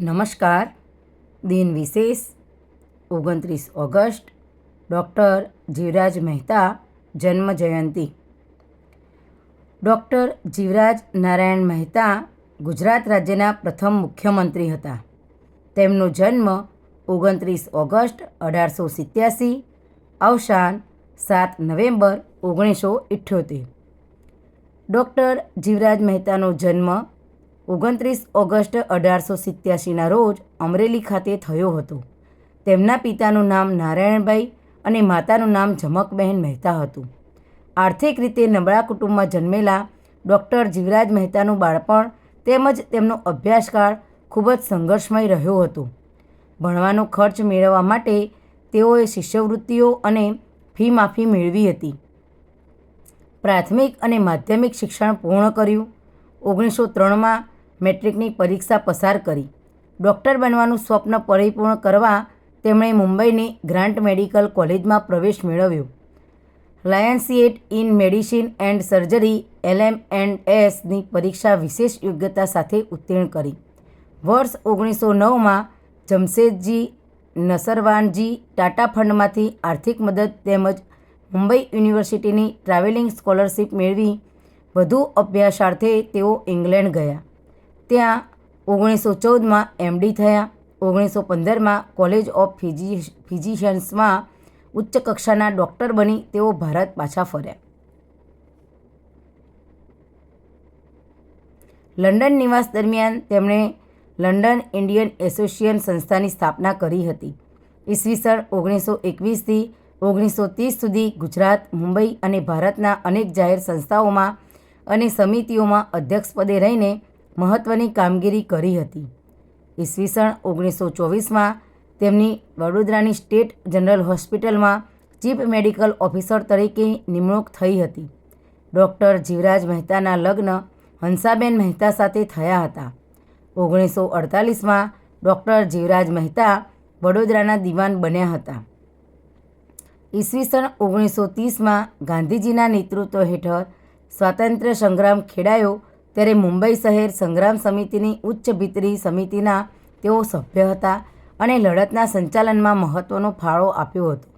નમસ્કાર. દિન વિશેષ, ઓગણત્રીસ ઓગસ્ટ, ડૉક્ટર જીવરાજ મહેતા, જન્મ જયંતિ. ડૉક્ટર જીવરાજ નારાયણ મહેતા ગુજરાત રાજ્યના પ્રથમ મુખ્યમંત્રી હતા. તેમનો જન્મ ઓગણત્રીસ ઓગસ્ટ અઢારસો સિત્યાસી, અવસાન સાત નવેમ્બર ઓગણીસો ઇઠ્યોતેર. ડૉક્ટર જીવરાજ મહેતાનો જન્મ ઓગણત્રીસ ઓગસ્ટ અઢારસો સિત્યાસીના રોજ અમરેલી ખાતે થયો હતો. તેમના પિતાનું નામ નારાયણભાઈ અને માતાનું નામ ઝમકબહેન મહેતા હતું. આર્થિક રીતે નબળા કુટુંબમાં જન્મેલા ડૉક્ટર જીવરાજ મહેતાનું બાળપણ તેમજ તેમનો અભ્યાસકાળ ખૂબ જ સંઘર્ષમય રહ્યો હતો. ભણવાનો ખર્ચ મેળવવા માટે તેઓએ શિષ્યવૃત્તિઓ અને ફી માફી મેળવી હતી. પ્રાથમિક અને માધ્યમિક શિક્ષણ પૂર્ણ કર્યું. ઓગણીસો ત્રણમાં મેટ્રિકની પરીક્ષા પસાર કરી. ડૉક્ટર બનવાનું સ્વપ્ન પરિપૂર્ણ કરવા તેમણે મુંબઈની ગ્રાન્ટ મેડિકલ કોલેજમાં પ્રવેશ મેળવ્યો. Licentiate in medicine and surgery LM and એસની પરીક્ષા વિશેષ યોગ્યતા સાથે ઉત્તીર્ણ કરી. વર્ષ ઓગણીસો નવમાં જમશેદજી નસરવાનજી ટાટા ફંડમાંથી આર્થિક મદદ તેમજ મુંબઈ યુનિવર્સિટીની ટ્રાવેલિંગ સ્કોલરશિપ મેળવી વધુ અભ્યાસાર્થે તેઓ ઇંગ્લેન્ડ ગયા. ત્યાં ઓગણીસો ચૌદમાં એમડી થયા. ઓગણીસો પંદરમાં કોલેજ ઓફ ફિઝી ફિઝિશિયન્સમાં ઉચ્ચ કક્ષાના ડૉક્ટર બની તેઓ ભારત પાછા ફર્યા. લંડન નિવાસ દરમિયાન તેમણે લંડન ઇન્ડિયન એસોસિએશન સંસ્થાની સ્થાપના કરી હતી. ઈસવીસન ઓગણીસો એકવીસથી ઓગણીસો ત્રીસ સુધી ગુજરાત, મુંબઈ અને ભારતના અનેક જાહેર સંસ્થાઓમાં અને સમિતિઓમાં અધ્યક્ષપદે રહીને મહત્ત્વની કામગીરી કરી હતી. ઈસવીસન ઓગણીસો ચોવીસમાં તેમની વડોદરાની સ્ટેટ જનરલ હોસ્પિટલમાં ચીફ મેડિકલ ઓફિસર તરીકે નિમણૂક થઈ હતી. ડૉક્ટર જીવરાજ મહેતાના લગ્ન હંસાબેન મહેતા સાથે થયા હતા. ઓગણીસો અડતાલીસમાં ડૉક્ટર જીવરાજ મહેતા વડોદરાના દિવાન બન્યા હતા. ઈસવીસન ઓગણીસો ત્રીસમાં ગાંધીજીના નેતૃત્વ હેઠળ સ્વાતંત્ર્ય સંગ્રામ ખેડાયો ત્યારે મુંબઈ શહેર સંગ્રામ સમિતિની ઉચ્ચ ભીતરી સમિતિના તેઓ સભ્ય હતા અને લડતના સંચાલનમાં મહત્ત્વનો ફાળો આપ્યો હતો.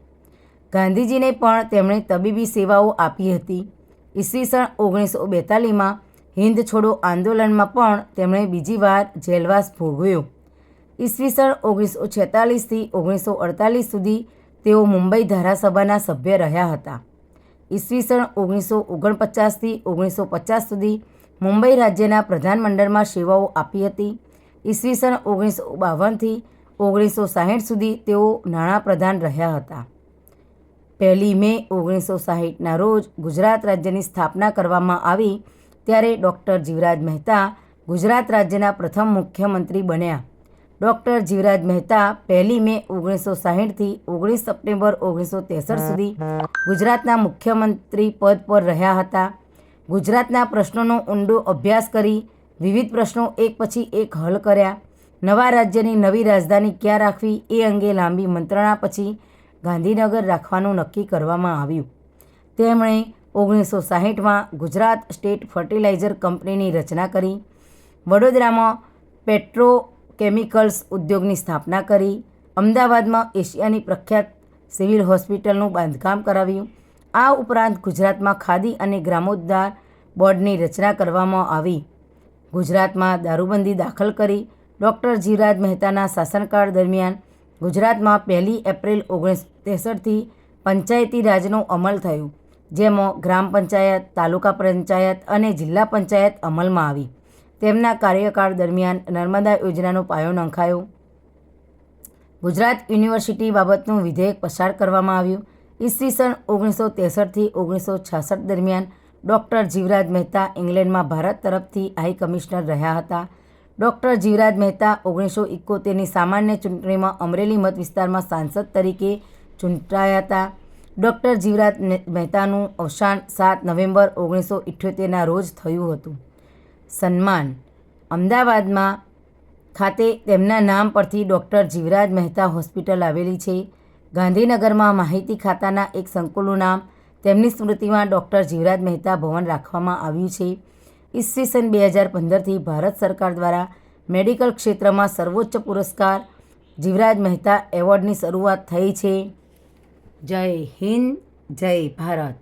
ગાંધીજીને પણ તેમણે તબીબી સેવાઓ આપી હતી. ઈસવીસન ઓગણીસો બેતાલીસમાં હિન્દ છોડો આંદોલનમાં પણ તેમણે બીજી વાર જેલવાસ ભોગવ્યો. ઈસવીસન ઓગણીસો છેતાલીસથી ઓગણીસો અડતાલીસ સુધી તેઓ મુંબઈ ધારાસભાના સભ્ય રહ્યા હતા. ઈસવીસન ઓગણીસો ઓગણપચાસથી ઓગણીસો પચાસ સુધી મુંબઈ રાજ્યના પ્રધાનમંડળમાં સેવાઓ આપી હતી. ઈસવીસન ઓગણીસો બાવનથી ઓગણીસો સાહીઠ સુધી તેઓ નાણાપ્રધાન રહ્યા હતા. પહેલી મે ઓગણીસો સાહીઠના રોજ ગુજરાત રાજ્યની સ્થાપના કરવામાં આવી ત્યારે ડૉક્ટર જીવરાજ મહેતા ગુજરાત રાજ્યના પ્રથમ મુખ્યમંત્રી બન્યા. ડૉક્ટર જીવરાજ મહેતા પહેલી મે ઓગણીસો સાહીઠથી ઓગણીસ સપ્ટેમ્બર ઓગણીસો ત્રેસઠ સુધી ગુજરાતના મુખ્યમંત્રી પદ પર રહ્યા હતા. ગુજરાતના પ્રશ્નોનો ઊંડો અભ્યાસ કરી, વિવિધ પ્રશ્નો એક પછી એક હલ કર્યા. નવા રાજ્યની નવી રાજધાની ક્યાં રાખવી એ અંગે લાંબી મંત્રણા પછી ગાંધીનગર રાખવાનું નક્કી કરવામાં આવ્યું. તેમણે ઓગણીસો સાહીઠમાં ગુજરાત સ્ટેટ ફર્ટિલાઇઝર કંપનીની રચના કરી, વડોદરામાં પેટ્રોકેમિકલ્સ ઉદ્યોગની સ્થાપના કરી, અમદાવાદમાં એશિયાની પ્રખ્યાત સિવિલ હોસ્પિટલનું બાંધકામ કરાવ્યું આ ઉપરાંત ગુજરાતમાં ખાદી અને ગ્રામોદ્ધાર બોર્ડની રચના કરવામાં આવી. ગુજરાતમાં દારૂબંધી દાખલ કરી ડૉક્ટર જીવરાજ મહેતાના શાસનકાળ દરમિયાન ગુજરાતમાં પહેલી એપ્રિલ ઓગણીસો ત્રેસઠથી પંચાયતી રાજનો અમલ થયો, જેમાં ગ્રામ પંચાયત, તાલુકા પંચાયત અને જિલ્લા પંચાયત અમલમાં આવી. તેમના કાર્યકાળ દરમિયાન નર્મદા યોજનાનો પાયો નંખાયો. ગુજરાત યુનિવર્સિટી બાબતનું વિધેયક પસાર કરવામાં આવ્યું. ઈસવીસન ઓગણીસો ત્રેસઠથી ઓગણીસો છાસઠ દરમિયાન ડૉક્ટર જીવરાજ મહેતા ઇંગ્લેન્ડમાં ભારત તરફથી હાઈ કમિશનર રહ્યા હતા. ડૉક્ટર જીવરાજ મહેતા ઓગણીસો એકોતેરની સામાન્ય ચૂંટણીમાં અમરેલી મત વિસ્તારમાં સાંસદ તરીકે ચૂંટાયા હતા. ડૉક્ટર જીવરાજ મહેતાનું અવસાન સાત નવેમ્બર ઓગણીસો ઇઠ્યોતેરના રોજ થયું હતું. સન્માન, અમદાવાદમાં ખાતે તેમના નામ પરથી ડૉક્ટર જીવરાજ મહેતા હોસ્પિટલ આવેલી છે. ગાંધીનગરમાં માહિતી ખાતાના એક સંકુલનું નામ, તેમની સ્મૃતિમાં ડૉક્ટર જીવરાજ મહેતા ભવન રાખવામાં આવ્યું છે. ઈસવીસન બે હજાર પંદરથી ભારત સરકાર દ્વારા મેડિકલ ક્ષેત્રમાં સર્વોચ્ચ પુરસ્કાર જીવરાજ મહેતા એવોર્ડની શરૂઆત થઈ છે. જય હિન્દ, જય ભારત.